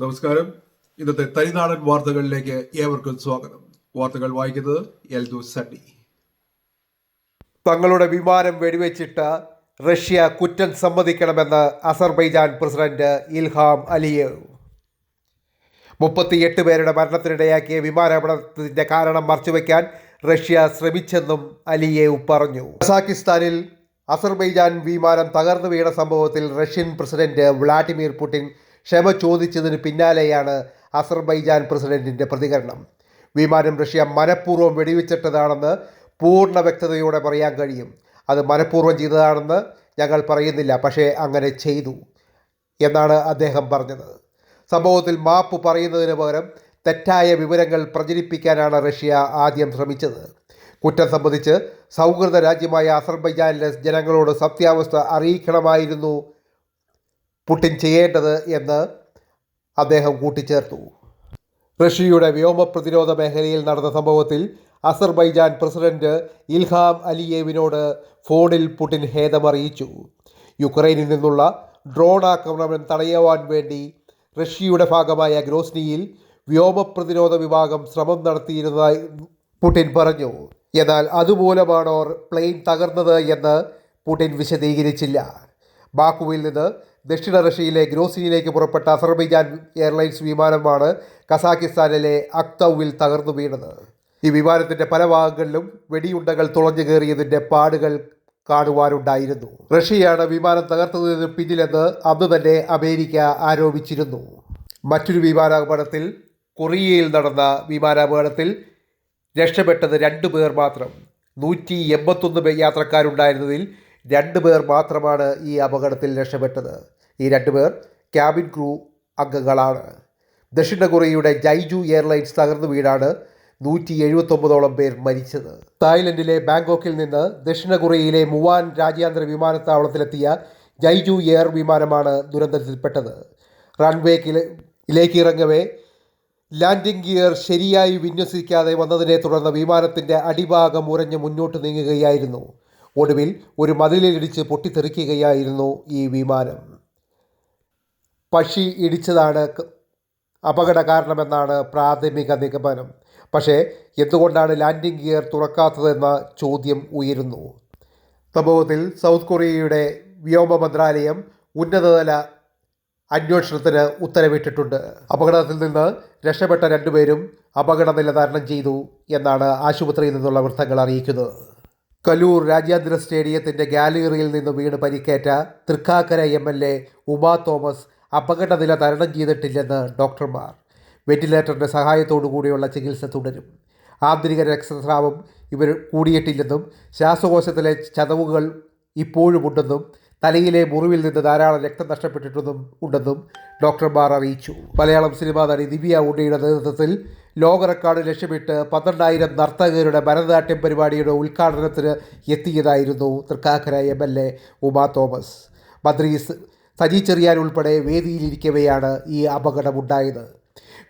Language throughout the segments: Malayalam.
നമസ്കാരം. ഇന്നത്തെ തനിനാടൻ വാർത്തകളിലേക്ക് ഏവർക്കും സ്വാഗതം. വാർത്തകൾ വായിക്കുന്നത് എൽദു സണ്ണി. തങ്ങളുടെ വിമാനം വെടിവെച്ചിട്ട് റഷ്യ കുറ്റം സമ്മതിക്കണമെന്ന് അസർബൈജാൻ പ്രസിഡന്റ് ഇൽഹാം അലിയേവ്. മുപ്പത്തിയെട്ട് പേരുടെ മരണത്തിനിടയാക്കിയ വിമാനാപകടത്തിന്റെ കാരണം മറച്ചുവെക്കാൻ റഷ്യ ശ്രമിച്ചെന്നും അലിയേവ് പറഞ്ഞു. കസാക്കിസ്ഥാനിൽ അസർബൈജാൻ വിമാനം തകർന്നു വീണ സംഭവത്തിൽ റഷ്യൻ പ്രസിഡന്റ് വ്ളാഡിമിർ പുടിൻ ക്ഷമ ചോദിച്ചതിന് പിന്നാലെയാണ് അസർബൈജാൻ പ്രസിഡന്റിന്റെ പ്രതികരണം. വിമാനം റഷ്യ മനഃപൂർവം വെടിവെച്ചിട്ടതാണെന്ന് പൂർണ വ്യക്തതയോടെ പറയാൻ കഴിയും. അത് മനഃപൂർവം ചെയ്തതാണെന്ന് ഞങ്ങൾ പറയുന്നില്ല പക്ഷേ അങ്ങനെ ചെയ്തു എന്നാണ് അദ്ദേഹം പറഞ്ഞത്. സംഭവത്തിൽ മാപ്പ് പറയുന്നതിന് പകരം തെറ്റായ വിവരങ്ങൾ പ്രചരിപ്പിക്കാനാണ് റഷ്യ ആദ്യം ശ്രമിച്ചത്. കുറ്റം സംബന്ധിച്ച് സൗഹൃദ രാജ്യമായ അസർബൈജാനിലെ ജനങ്ങളോട് സത്യാവസ്ഥ അറിയിക്കണമായിരുന്നു പുടിൻ ചെയ്യേണ്ടത് എന്ന് അദ്ദേഹം കൂട്ടിച്ചേർത്തു. റഷ്യയുടെ വ്യോമ പ്രതിരോധ മേഖലയിൽ നടന്ന സംഭവത്തിൽ അസർബൈജാൻ പ്രസിഡന്റ് ഇൽഹാം അലിയേവിനോട് ഫോണിൽ പുടിൻ ഖേദമറിയിച്ചു. യുക്രൈനിൽ നിന്നുള്ള ഡ്രോൺ ആക്രമണം തടയുവാൻ വേണ്ടി റഷ്യയുടെ ഭാഗമായ ഗ്രോസ്നിയിൽ വ്യോമ പ്രതിരോധ വിഭാഗം ശ്രമം നടത്തിയിരുന്നതായി പുടിൻ പറഞ്ഞു. എന്നാൽ അതുമൂലമാണോ പ്ലെയിൻ തകർന്നത് എന്ന് പുടിൻ വിശദീകരിച്ചില്ല. ബാക്കുവിൽ നിന്ന് ദക്ഷിണ റഷ്യയിലെ ഗ്രോസിനിയിലേക്ക് പുറപ്പെട്ട അസർബൈജാൻ എയർലൈൻസ് വിമാനമാണ് കസാക്കിസ്ഥാനിലെ അക്തൌവിൽ തകർന്നു വീണത്. ഈ വിമാനത്തിന്റെ പല ഭാഗങ്ങളിലും വെടിയുണ്ടകൾ തുളഞ്ഞു കയറിയതിന്റെ പാടുകൾ കാണുവാനുണ്ടായിരുന്നു. റഷ്യയാണ് വിമാനം തകർത്തതിന് പിന്നിലെന്ന് അന്ന് തന്നെ അമേരിക്ക ആരോപിച്ചിരുന്നു. മറ്റൊരു വിമാനാപകടത്തിൽ കൊറിയയിൽ നടന്ന വിമാനാപകടത്തിൽ രക്ഷപ്പെട്ടത് രണ്ടു പേർ മാത്രം. നൂറ്റി എൺപത്തൊന്ന് യാത്രക്കാരുണ്ടായിരുന്നതിൽ രണ്ട് പേർ മാത്രമാണ് ഈ അപകടത്തിൽ രക്ഷപ്പെട്ടത്. ഈ രണ്ട് പേർ ക്യാബിൻ ക്രൂ അംഗങ്ങളാണ്. ദക്ഷിണ കൊറിയയുടെ ജൈജു എയർലൈൻസ് തകർന്നു വീടാണ് നൂറ്റി എഴുപത്തൊമ്പതോളം പേർ മരിച്ചത്. തായ്ലൻഡിലെ ബാങ്കോക്കിൽ നിന്ന് ദക്ഷിണ കൊറിയയിലെ മുവാൻ രാജ്യാന്തര വിമാനത്താവളത്തിലെത്തിയ ജൈജു എയർ വിമാനമാണ് ദുരന്തത്തിൽപ്പെട്ടത്. റൺവേക്കിലേക്ക് ഇറങ്ങവേ ലാൻഡിംഗ് ഗിയർ ശരിയായി വിന്യസിക്കാതെ വന്നതിനെ തുടർന്ന് വിമാനത്തിന്റെ അടിഭാഗം ഉരഞ്ഞ് മുന്നോട്ട് നീങ്ങുകയായിരുന്നു. ഒടുവിൽ ഒരു മതിലിലിടിച്ച് പൊട്ടിത്തെറിക്കുകയായിരുന്നു ഈ വിമാനം. പക്ഷി ഇടിച്ചതാണ് അപകട കാരണമെന്നാണ് പ്രാഥമിക നിഗമനം. പക്ഷേ എന്തുകൊണ്ടാണ് ലാൻഡിംഗ് ഗിയർ തുറക്കാത്തതെന്ന ചോദ്യം ഉയരുന്നു. സംഭവത്തിൽ സൗത്ത് കൊറിയയുടെ വ്യോമ മന്ത്രാലയം ഉന്നതതല അന്വേഷണത്തിന് ഉത്തരവിട്ടിട്ടുണ്ട്. അപകടത്തിൽ നിന്ന് രക്ഷപ്പെട്ട രണ്ടുപേരും അപകടനില തരണം ചെയ്തു എന്നാണ് ആശുപത്രിയിൽ നിന്നുള്ള വൃത്തങ്ങൾ അറിയിക്കുന്നത്. കലൂർ രാജ്യാന്തര സ്റ്റേഡിയത്തിന്റെ ഗാലറിയിൽ നിന്ന് വീണ് പരിക്കേറ്റ Thrikkakara M L A Uma Thomas അപകടനില തരണം ചെയ്തിട്ടില്ലെന്ന് ഡോക്ടർമാർ. വെന്റിലേറ്ററിന്റെ സഹായത്തോടു കൂടിയുള്ള ചികിത്സ തുടരും. ആന്തരിക രക്തസ്രാവം ഇവർ കൂടിയിട്ടില്ലെന്നും ശ്വാസകോശത്തിലെ ചതവുകൾ ഇപ്പോഴുമുണ്ടെന്നും തലയിലെ മുറിവിൽ നിന്ന് ധാരാളം രക്തം നഷ്ടപ്പെട്ടിട്ടുണ്ടെന്നും ഉണ്ടെന്നും ഡോക്ടർമാർ അറിയിച്ചു. മലയാളം സിനിമാ നടി ദിവ്യ ഉണ്ണിയുടെ നേതൃത്വത്തിൽ ലോക റെക്കോർഡ് ലക്ഷ്യമിട്ട് പന്ത്രണ്ടായിരം നർത്തകരുടെ ഭരതനാട്യം പരിപാടിയുടെ ഉദ്ഘാടനത്തിന് എത്തിയതായിരുന്നു Thrikkakara M L A Uma Thomas. മന്ത്രി സജി ചെറിയാൻ ഉൾപ്പെടെ വേദിയിലിരിക്കവെയാണ് ഈ അപകടമുണ്ടായത്.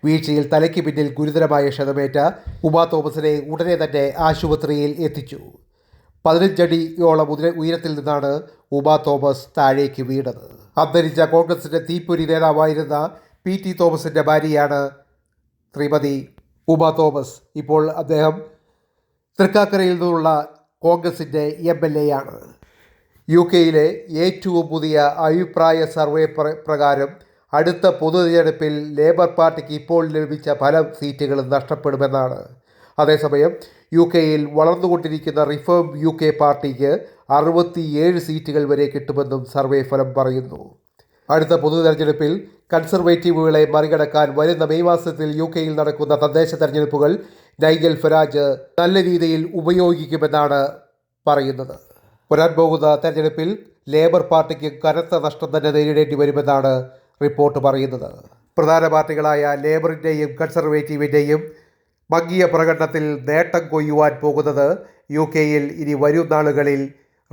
വീഴ്ചയിൽ തലയ്ക്ക് പിന്നിൽ ഗുരുതരമായ ക്ഷതമേറ്റ ഉമാ തോമസിനെ ഉടനെ തന്നെ ആശുപത്രിയിൽ എത്തിച്ചു. പതിനഞ്ചടിയോളം ഉയരത്തിൽ നിന്നാണ് ഉമാ തോമസ് താഴേക്ക് വീണത്. അന്തരിച്ച കോൺഗ്രസിന്റെ തീപ്പൊരി നേതാവായിരുന്ന പി ടി തോമസിന്റെ ഭാര്യയാണ് ശ്രീമതി ഉമ തോമസ് ഇപ്പോൾ അദ്ദേഹം തൃക്കാക്കരയിൽ നിന്നുള്ള കോൺഗ്രസിന്റെ എം എൽ എ ആണ് യു കെയിലെ ഏറ്റവും പുതിയ അഭിപ്രായ സർവേ പ്ര- പ്രകാരം അടുത്ത പൊതു തിരഞ്ഞെടുപ്പിൽ ലേബർ പാർട്ടിക്ക് ഇപ്പോൾ ലഭിച്ച പല സീറ്റുകളും നഷ്ടപ്പെടുമെന്നാണ്. അതേസമയം യു കെയിൽ വളർന്നുകൊണ്ടിരിക്കുന്ന റിഫോം യു കെ പാർട്ടിക്ക് അറുപത്തിയേഴ് സീറ്റുകൾ വരെ കിട്ടുമെന്നും സർവേ ഫലം പറയുന്നു. അടുത്ത പൊതു തെരഞ്ഞെടുപ്പിൽ കൺസർവേറ്റീവുകളെ മറികടക്കാൻ വരുന്ന മെയ് മാസത്തിൽ യു കെയിൽ നടക്കുന്ന തദ്ദേശ തെരഞ്ഞെടുപ്പുകൾ നൈഗൽ ഫരാജ് നല്ല രീതിയിൽ ഉപയോഗിക്കുമെന്നാണ് പറയുന്നത്. വരാൻ പോകുന്ന തെരഞ്ഞെടുപ്പിൽ ലേബർ പാർട്ടിക്ക് കനത്ത നഷ്ടം തന്നെ നേരിടേണ്ടി വരുമെന്നാണ് റിപ്പോർട്ട് പറയുന്നത്. പ്രധാന പാർട്ടികളായ ലേബറിന്റെയും കൺസർവേറ്റീവിന്റെയും മങ്ങിയ പ്രകടനത്തിൽ നേട്ടം കൊയ്യുവാൻ പോകുന്നത് യു കെയിൽ ഇനി വരും നാളുകളിൽ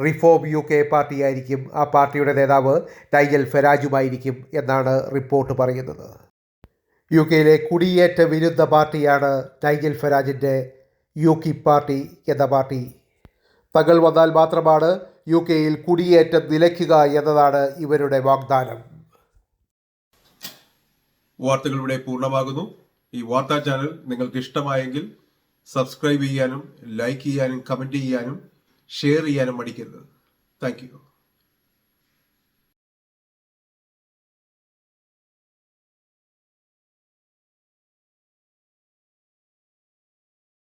റിഫോം യു കെ പാർട്ടിയായിരിക്കും. ആ പാർട്ടിയുടെ നേതാവ് നൈജൽ ഫെരാജുമായിരിക്കും എന്നാണ് റിപ്പോർട്ട് പറയുന്നത്. യു കെയിലെ കുടിയേറ്റ വിരുദ്ധ പാർട്ടിയാണ് നൈജൽ ഫെരാജിന്റെ യു കി പാർട്ടി എന്ന പാർട്ടി. പകൽ വന്നാൽ മാത്രമാണ് യു കെയിൽ കുടിയേറ്റം നിലയ്ക്കുക എന്നതാണ് ഇവരുടെ വാഗ്ദാനം. വാർത്തകൾ ഇവിടെ പൂർണമാകുന്നു. ഈ വാർത്താ ചാനൽ നിങ്ങൾക്ക് ഇഷ്ടമായെങ്കിൽ സബ്സ്ക്രൈബ് ചെയ്യാനും ലൈക്ക് ചെയ്യാനും കമന്റ് ചെയ്യാനും ഷെയർ ചെയ്യാനും മടിക്കരുത്. താങ്ക്